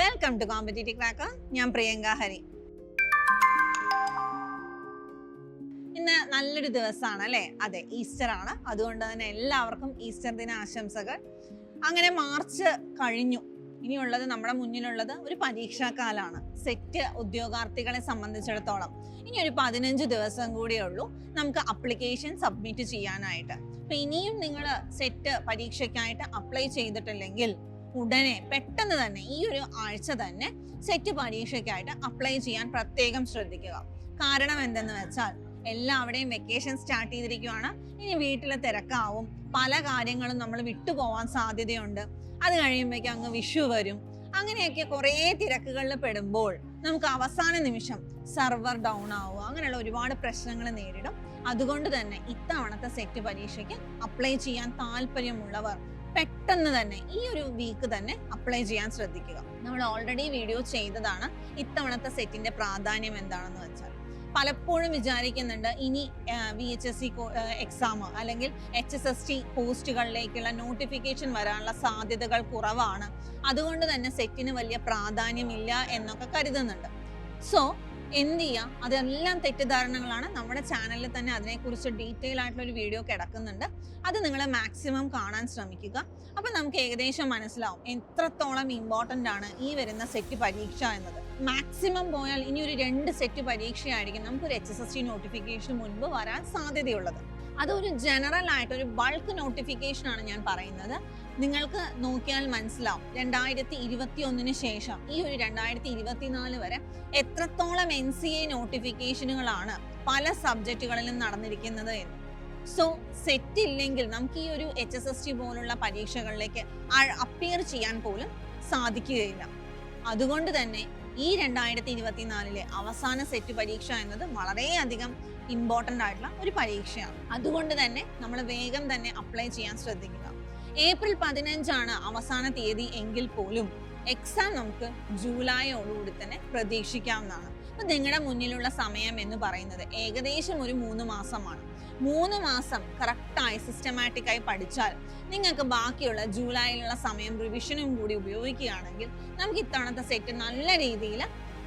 Welcome to competitive cracker ഞാൻ പ്രിയങ്ക ഹരി. ഇന്ന് നല്ലൊരു ദിവസമാണ് അല്ലേ? അതെ ഈസ്റ്റർ ആണ്. അതുകൊണ്ട് തന്നെ എല്ലാവർക്കും ഈസ്റ്റർ ദിന ആശംസകൾ. അങ്ങനെ മാർച്ച് കഴിഞ്ഞു. ഇനിയുള്ളത് നമ്മുടെ മുന്നിലുള്ളത് ഒരു പരീക്ഷാക്കാലാണ് സെറ്റ് ഉദ്യോഗാർത്ഥികളെ സംബന്ധിച്ചിടത്തോളം. ഇനി ഒരു പതിനഞ്ച് ദിവസം കൂടിയേ ഉള്ളൂ. നമുക്ക് അപ്ലിക്കേഷൻ സബ്മിറ്റ് ചെയ്യാനായിട്ട്. അപ്പൊ ഇനിയും നിങ്ങൾ സെറ്റ് പരീക്ഷയ്ക്കായിട്ട് അപ്ലൈ ചെയ്തിട്ടില്ലെങ്കിൽ ഉടനെ പെട്ടെന്ന് തന്നെ ഈ ഒരു ആഴ്ച തന്നെ സെറ്റ് പരീക്ഷയ്ക്കായിട്ട് അപ്ലൈ ചെയ്യാൻ പ്രത്യേകം ശ്രദ്ധിക്കുക. കാരണം എന്തെന്ന് വെച്ചാൽ എല്ലാവരുടെയും വെക്കേഷൻ സ്റ്റാർട്ട് ചെയ്തിരിക്കുവാണ്. ഇനി വീട്ടിലെ തിരക്കാവും. പല കാര്യങ്ങളും നമ്മൾ വിട്ടുപോവാൻ സാധ്യതയുണ്ട്. അത് കഴിയുമ്പോഴേക്കും അങ്ങ് വിഷു വരും. അങ്ങനെയൊക്കെ കുറേ തിരക്കുകളിൽ പെടുമ്പോൾ നമുക്ക് അവസാന നിമിഷം സെർവർ ഡൗൺ ആവുക അങ്ങനെയുള്ള ഒരുപാട് പ്രശ്നങ്ങൾ നേരിടും. അതുകൊണ്ട് തന്നെ ഇത്തവണത്തെ സെറ്റ് പരീക്ഷയ്ക്ക് അപ്ലൈ ചെയ്യാൻ താല്പര്യമുള്ളവർ പെട്ടെന്ന് തന്നെ ഈ ഒരു വീക്ക് തന്നെ അപ്ലൈ ചെയ്യാൻ ശ്രദ്ധിക്കുക. നമ്മൾ ഓൾറെഡി വീഡിയോ ചെയ്തതാണ് ഇത്തവണത്തെ സെറ്റിന്റെ പ്രാധാന്യം എന്താണെന്ന് വെച്ചാൽ. പലപ്പോഴും വിചാരിക്കുന്നുണ്ട് ഇനി V H S C exam അല്ലെങ്കിൽ എച്ച് എസ് എസ് ടി പോസ്റ്റുകളിലേക്കുള്ള നോട്ടിഫിക്കേഷൻ വരാനുള്ള സാധ്യതകൾ കുറവാണ്. അതുകൊണ്ട് തന്നെ സെറ്റിന് വലിയ പ്രാധാന്യമില്ല എന്നൊക്കെ കരുതുന്നുണ്ട്. സോ എന്ത് ചെയ്യാം അതെല്ലാം തെറ്റിദ്ധാരണകളാണ് നമ്മുടെ ചാനലിൽ തന്നെ അതിനെക്കുറിച്ച് ഡീറ്റെയിൽ ആയിട്ടുള്ള ഒരു വീഡിയോ കിടക്കുന്നുണ്ട്. അത് നിങ്ങൾ മാക്സിമം കാണാൻ ശ്രമിക്കുക. അപ്പം നമുക്ക് ഏകദേശം മനസ്സിലാവും എത്രത്തോളം ഇമ്പോർട്ടന്റ് ആണ് ഈ വരുന്ന സെറ്റ് പരീക്ഷ എന്നത്. മാക്സിമം പോയാൽ ഇനി ഒരു രണ്ട് സെറ്റ് പരീക്ഷയായിരിക്കും നമുക്കൊരു H S S T notification മുൻപ് വരാൻ സാധ്യതയുള്ളത്. അതൊരു ജനറൽ ആയിട്ട് ഒരു ബൾക്ക് നോട്ടിഫിക്കേഷൻ ആണ് ഞാൻ പറയുന്നത്. നിങ്ങൾക്ക് നോക്കിയാൽ മനസ്സിലാവും. രണ്ടായിരത്തി ഇരുപത്തി ഒന്നിന് ശേഷം ഈ ഒരു രണ്ടായിരത്തി ഇരുപത്തിനാല് വരെ എത്രത്തോളം എൻ സി എ നോട്ടിഫിക്കേഷനുകളാണ് പല സബ്ജക്റ്റുകളിലും നടന്നിരിക്കുന്നത് എന്ന്. സോ സെറ്റ് ഇല്ലെങ്കിൽ നമുക്ക് ഈ ഒരു എച്ച് എസ് എസ് ടി പോലുള്ള പരീക്ഷകളിലേക്ക് അപ്പിയർ ചെയ്യാൻ പോലും സാധിക്കുകയില്ല. അതുകൊണ്ട് തന്നെ ഈ രണ്ടായിരത്തി ഇരുപത്തിനാലിലെ അവസാന സെറ്റ് പരീക്ഷ എന്നത് വളരെയധികം ഇമ്പോർട്ടന്റ് ആയിട്ടുള്ള ഒരു പരീക്ഷയാണ്. അതുകൊണ്ട് തന്നെ നമ്മൾ വേഗം തന്നെ അപ്ലൈ ചെയ്യാൻ ശ്രദ്ധിക്കുക. ഏപ്രിൽ പതിനഞ്ചാണ് അവസാന തീയതി എങ്കിൽ പോലും എക്സാം നമുക്ക് ജൂലൈയോടുകൂടി തന്നെ പ്രതീക്ഷിക്കാവുന്നതാണ്. അപ്പൊ നിങ്ങളുടെ മുന്നിലുള്ള സമയം എന്ന് പറയുന്നത് ഏകദേശം ഒരു മൂന്ന് മാസമാണ്. മൂന്ന് മാസം കറക്റ്റായി സിസ്റ്റമാറ്റിക്കായി പഠിച്ചാൽ നിങ്ങൾക്ക് ബാക്കിയുള്ള ജൂലൈയിലുള്ള സമയം റിവിഷനും കൂടി ഉപയോഗിക്കുകയാണെങ്കിൽ നമുക്ക് ഇത്തവണത്തെ സെറ്റ് നല്ല രീതിയിൽ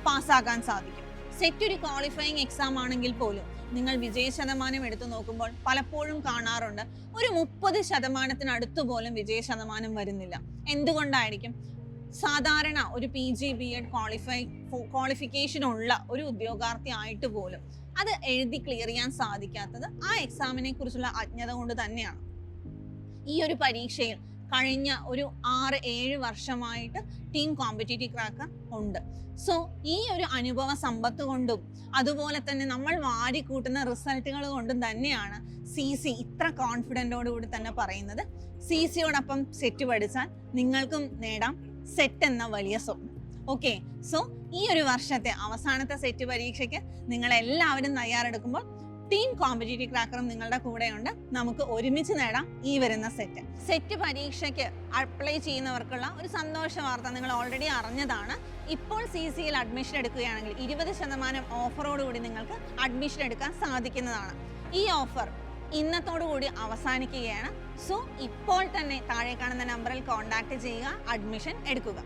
പാസ്സാക്കാൻ സാധിക്കും. സെറ്റ് ഒരു ക്വാളിഫയിങ് എക്സാം ആണെങ്കിൽ പോലും നിങ്ങൾ വിജയ ശതമാനം എടുത്തു നോക്കുമ്പോൾ പലപ്പോഴും കാണാറുണ്ട് ഒരു മുപ്പത് ശതമാനത്തിനടുത്ത് പോലും വിജയ ശതമാനം വരുന്നില്ല. എന്തുകൊണ്ടായിരിക്കും? സാധാരണ ഒരു P G B Ed qualify qualification ഉള്ള ഒരു ഉദ്യോഗാർത്ഥി ആയിട്ട് പോലും അത് എഴുതി ക്ലിയർ ചെയ്യാൻ സാധിക്കാത്തത് ആ എക്സാമിനെ കുറിച്ചുള്ള അജ്ഞത കൊണ്ട് തന്നെയാണ്. ഈ ഒരു പരീക്ഷയിൽ കഴിഞ്ഞ ഒരു ആറ് ഏഴ് വർഷമായിട്ട് ടീം കോമ്പറ്റേറ്റീവ് ക്രാക്കർ ഉണ്ട്. സോ ഈ ഒരു അനുഭവ സമ്പത്ത് കൊണ്ടും അതുപോലെ തന്നെ നമ്മൾ വാരിക്കൂട്ടുന്ന റിസൾട്ടുകൾ കൊണ്ടും തന്നെയാണ് സി സി ഇത്ര കോൺഫിഡന്റോടുകൂടി തന്നെ പറയുന്നത്. സി സിയോടൊപ്പം സെറ്റ് പഠിച്ചാൽ നിങ്ങൾക്കും നേടാം. സെറ്റ് എന്ന വലിയ സ്വപ്നം ഓക്കെ സോ ഈ ഒരു വർഷത്തെ അവസാനത്തെ സെറ്റ് പരീക്ഷയ്ക്ക് നിങ്ങൾ എല്ലാവരും തയ്യാറെടുക്കുമ്പോൾ ടീം കോമ്പറ്റേറ്റീവ് ക്രാക്കറും നിങ്ങളുടെ കൂടെയുണ്ട്. നമുക്ക് ഒരുമിച്ച് നേടാം ഈ വരുന്ന സെറ്റ് സെറ്റ് പരീക്ഷയ്ക്ക് അപ്ലൈ ചെയ്യുന്നവർക്കുള്ള ഒരു സന്തോഷ വാർത്ത നിങ്ങൾ ഓൾറെഡി അറിഞ്ഞതാണ്. ഇപ്പോൾ സി സിയിൽ അഡ്മിഷൻ എടുക്കുകയാണെങ്കിൽ ഇരുപത് ശതമാനം ഓഫറോടുകൂടി നിങ്ങൾക്ക് അഡ്മിഷൻ എടുക്കാൻ സാധിക്കുന്നതാണ്. ഈ ഓഫർ ഇന്നത്തോടു കൂടി അവസാനിക്കുകയാണ്. സോ ഇപ്പോൾ തന്നെ താഴെ കാണുന്ന നമ്പറിൽ കോൺടാക്ട് ചെയ്യുക അഡ്മിഷൻ എടുക്കുക.